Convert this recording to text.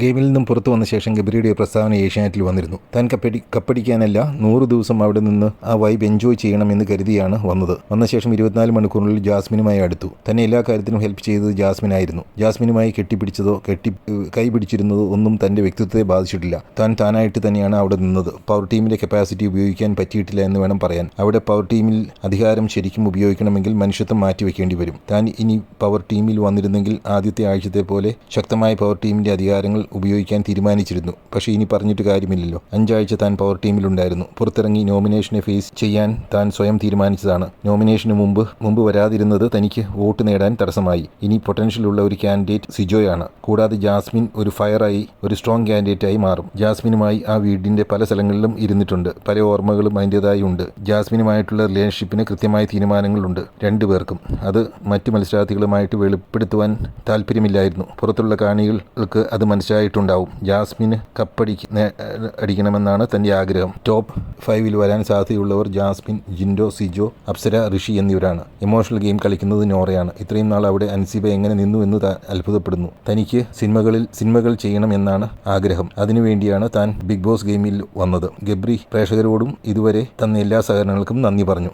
ഗെയിമിൽ നിന്നും പുറത്തു വന്ന ശേഷം ഗബ്രിയുടെ പ്രസ്താവന ഏഷ്യാനെറ്റിൽ വന്നിരുന്നു. താൻ കപ്പടി കപ്പടിക്കാനല്ല നൂറ് ദിവസം അവിടെ നിന്ന് ആ വൈബ് എൻജോയ് ചെയ്യണമെന്ന് കരുതിയാണ് വന്നത്. വന്ന ശേഷം ഇരുപത്തിനാല് മണിക്കൂറിനുള്ളിൽ ജാസ്മിനുമായി അടുത്തു. തന്നെ എല്ലാ കാര്യത്തിനും ഹെൽപ്പ് ചെയ്തത് ജാസ്മിനായിരുന്നു. ജാസ്മിനുമായി കെട്ടിപ്പിടിച്ചതോ കെട്ടി കൈ പിടിച്ചിരുന്നതോ ഒന്നും തന്റെ വ്യക്തിത്വത്തെ ബാധിച്ചിട്ടില്ല. താൻ താനായിട്ട് തന്നെയാണ് അവിടെ നിന്നത്. പവർ ടീമിന്റെ കപ്പാസിറ്റി ഉപയോഗിക്കാൻ പറ്റിയിട്ടില്ല എന്ന് വേണം പറയാൻ. അവിടെ പവർ ടീമിൽ അധികാരം ശരിക്കും ഉപയോഗിക്കണമെങ്കിൽ മനുഷ്യത്വം മാറ്റി മാറ്റിവെക്കേണ്ടി വരും. താൻ ഇനി പവർ ടീമിൽ വന്നിരുന്നെങ്കിൽ ആദ്യത്തെ ആഴ്ചത്തെ പോലെ ശക്തമായ പവർ ടീമിന്റെ അധികാരങ്ങൾ ഉപയോഗിക്കാൻ തീരുമാനിച്ചിരുന്നു. പക്ഷേ ഇനി പറഞ്ഞിട്ട് കാര്യമില്ലല്ലോ. അഞ്ചാഴ്ച താൻ പവർ ടീമിലുണ്ടായിരുന്നു പുറത്തിറങ്ങി നോമിനേഷനെ ഫേസ് ചെയ്യാൻ താൻ സ്വയം തീരുമാനിച്ചതാണ്. നോമിനേഷന് മുമ്പ് മുമ്പ് വരാതിരുന്നത് തനിക്ക് വോട്ട് നേടാൻ തടസ്സമായി. ഇനി പൊട്ടൻഷ്യലുള്ള ഒരു കാൻഡിഡേറ്റ് സിജോയാണ്. കൂടാതെ ജാസ്മിൻ ഒരു ഫയറായി ഒരു സ്ട്രോങ് കാൻഡിഡേറ്റായി മാറും. ജാസ്മിനുമായി ആ വീടിന്റെ പല സ്ഥലങ്ങളിലും ഇരുന്നിട്ടുണ്ട്. പല ഓർമ്മകളും അതിന്റെതായി ഉണ്ട്. ജാസ്മിനുമായിട്ടുള്ള റിലേഷൻഷിപ്പിന് കൃത്യമായ തീരുമാനങ്ങളുണ്ട് രണ്ടുപേർക്കും. അത് മറ്റു മത്സരാർത്ഥികളുമായിട്ട് വെളിപ്പെടുത്തുവാൻ താല്പര്യമില്ലായിരുന്നു പുറത്തുള്ള കാണികൾക്ക് അത് മനസ്സിലായിട്ടുണ്ടാവും ജാസ്മിന് കപ്പടി അടിക്കണമെന്നാണ് തന്റെ ആഗ്രഹം. ടോപ്പ് ഫൈവിൽ വരാൻ സാധ്യതയുള്ളവർ ജാസ്മിൻ ജിൻഡോ സിജോ അപ്സര ഋഷി എന്നിവരാണ്. ഇമോഷണൽ ഗെയിം കളിക്കുന്നത് നോറയാണ്. ഇത്രയും നാൾ അവിടെ അൻസിബ എങ്ങനെ നിന്നു എന്ന് അത്ഭുതപ്പെടുന്നു. തനിക്ക് സിനിമകളിൽ സിനിമകൾ ചെയ്യണം എന്നാണ് ആഗ്രഹം. അതിനുവേണ്ടിയാണ് താൻ ബിഗ് ബോസ് ഗെയിമിൽ വന്നത്. ഗബ്രി പ്രേക്ഷകരോടും ഇതുവരെ തന്ന എല്ലാ സഹകരണങ്ങൾക്കും നന്ദി പറഞ്ഞു.